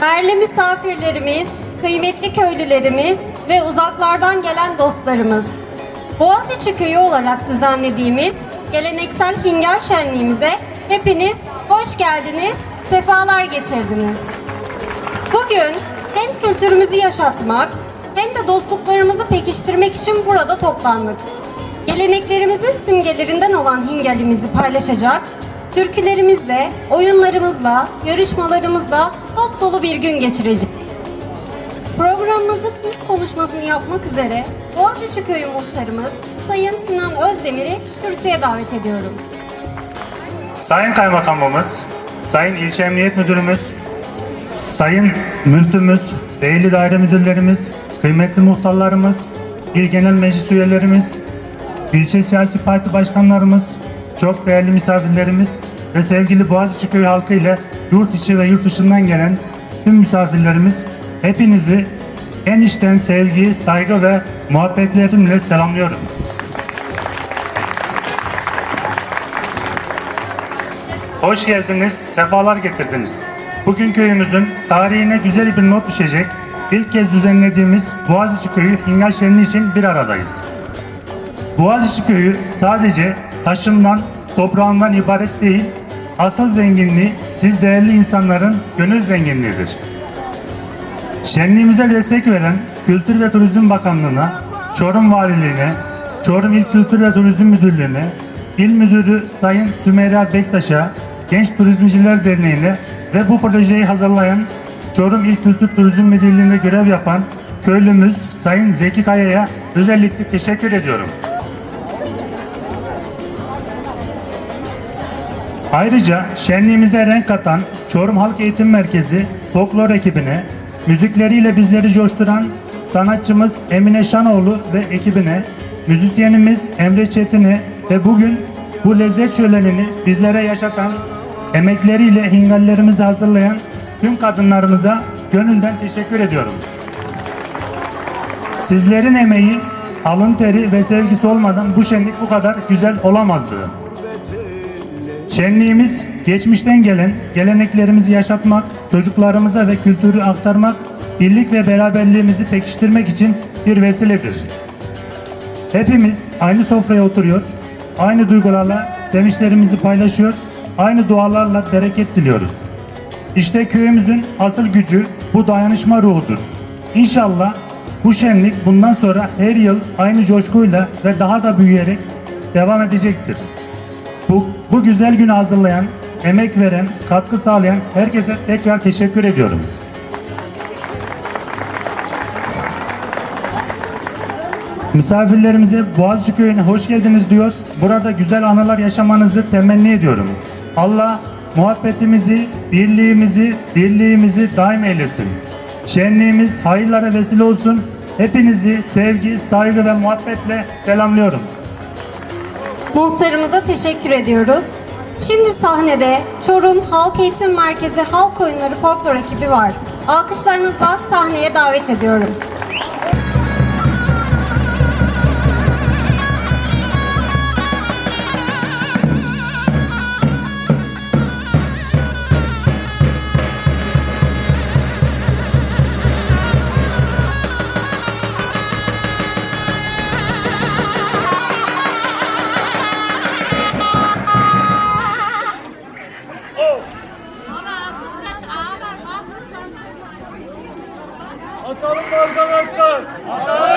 Değerli misafirlerimiz, kıymetli köylülerimiz ve uzaklardan gelen dostlarımız. Boğaziçi Köyü olarak düzenlediğimiz geleneksel Hingal Şenliğimize hepiniz hoş geldiniz, sefalar getirdiniz. Bugün hem kültürümüzü yaşatmak hem de dostluklarımızı pekiştirmek için burada toplandık. Geleneklerimizin simgelerinden olan hingalimizi paylaşacak, türkülerimizle, oyunlarımızla, yarışmalarımızla dop dolu bir gün geçireceğiz. Programımızın ilk konuşmasını yapmak üzere Boğaziçi Köyü muhtarımız Sayın Sinan Özdemir'i kürsüye davet ediyorum. Sayın Kaymakamımız, Sayın İlçe Emniyet Müdürümüz, Sayın Müftümüz, Beyli Daire Müdürlerimiz, kıymetli muhtarlarımız, İl Genel Meclis üyelerimiz, ilçe siyasi parti başkanlarımız, çok değerli misafirlerimiz ve sevgili Boğaziçi Köyü halkı ile yurt içi ve yurt dışından gelen tüm misafirlerimiz hepinizi en içten sevgi, saygı ve muhabbetlerimle selamlıyorum. Hoş geldiniz, sefalar getirdiniz. Bugün köyümüzün tarihine güzel bir not düşecek, ilk kez düzenlediğimiz Boğaziçi Köyü Hingal Şenliği için bir aradayız. Boğaziçi Köyü sadece taşından, toprağından ibaret değil, asıl zenginliği siz değerli insanların gönül zenginliğidir. Şenliğimize destek veren Kültür ve Turizm Bakanlığı'na, Çorum Valiliğine, Çorum İl Kültür ve Turizm Müdürlüğü'ne, İl Müdürü Sayın Sümeyra Bektaş'a, Genç Turizmciler Derneği'ne ve bu projeyi hazırlayan Çorum İl Kültür Turizm Müdürlüğü'nde görev yapan köylümüz Sayın Zeki Kaya'ya özellikle teşekkür ediyorum. Ayrıca şenliğimize renk katan Çorum Halk Eğitim Merkezi folklor ekibine, müzikleriyle bizleri coşturan sanatçımız Emine Şanoğlu ve ekibine, müzisyenimiz Emre Çetin'e ve bugün bu lezzet şölenini bizlere yaşatan, emekleriyle hingallerimizi hazırlayan tüm kadınlarımıza gönülden teşekkür ediyorum. Sizlerin emeği, alın teri ve sevgisi olmadan bu şenlik bu kadar güzel olamazdı. Şenliğimiz geçmişten gelen geleneklerimizi yaşatmak, çocuklarımıza ve kültürü aktarmak, birlik ve beraberliğimizi pekiştirmek için bir vesiledir. Hepimiz aynı sofraya oturuyor, aynı duygularla sevinçlerimizi paylaşıyor, aynı dualarla bereket diliyoruz. İşte köyümüzün asıl gücü bu dayanışma ruhudur. İnşallah bu şenlik bundan sonra her yıl aynı coşkuyla ve daha da büyüyerek devam edecektir. Bu, bu güzel günü hazırlayan, emek veren, katkı sağlayan herkese tekrar teşekkür ediyorum. Misafirlerimize Boğaziçi Köyü'ne hoş geldiniz diyor. Burada güzel anılar yaşamanızı temenni ediyorum. Allah muhabbetimizi, birliğimizi, birliğimizi daim eylesin. Şenliğimiz hayırlara vesile olsun. Hepinizi sevgi, saygı ve muhabbetle selamlıyorum. Muhtarımıza teşekkür ediyoruz. Şimdi sahnede Çorum Halk Eğitim Merkezi Halk Oyunları Folklor ekibi var. Alkışlarınızla sahneye davet ediyorum. Atalım mı arkadaşlar? Atalım.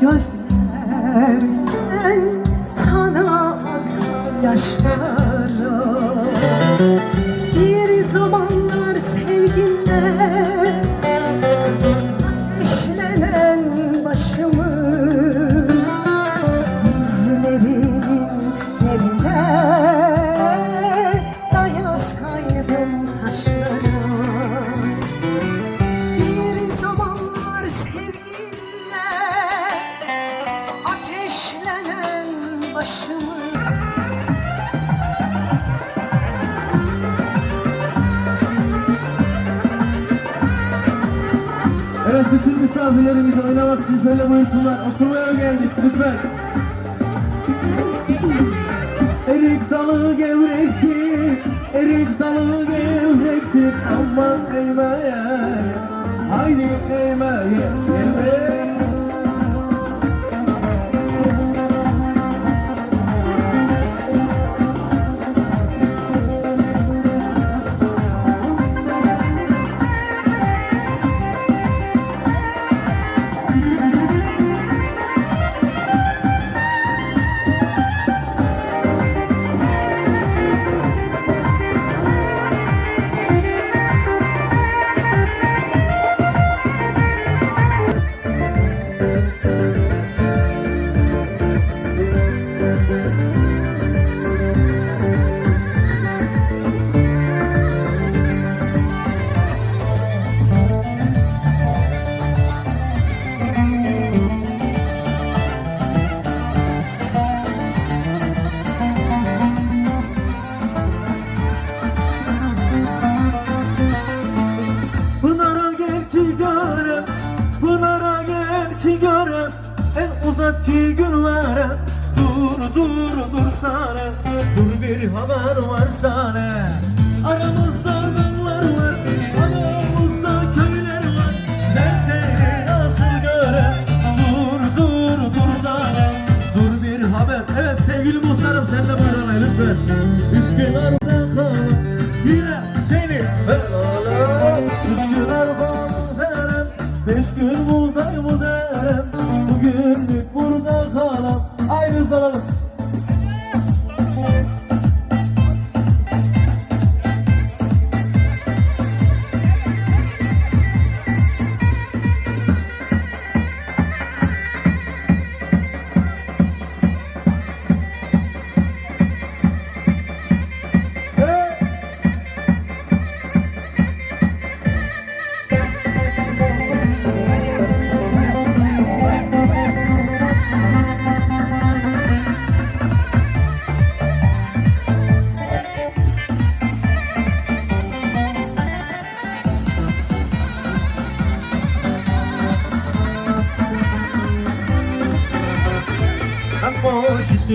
gözlerden oynamak için şöyle buyursunlar. Oturmaya geldik lütfen. Erik salı gevrektir, erik salı gevrektir. Aman eğmeye, haydi eğmeye, eğmeye. Uzak ki günlere Dur dur dur sana. Dur bir haber var sana. Aramızda dağlar var Aramızda köyler var. Ben seni nasıl görem? Dur dur dur sana. Dur bir haber. Evet sevgili muhtarım sen de buyurun lütfen. Üsküdar'da kal Yine seni helal Üsküdar'dan senem Beş gün buradayım bu derem? Bugünlük burada kalam Haydi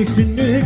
boşluk şimdi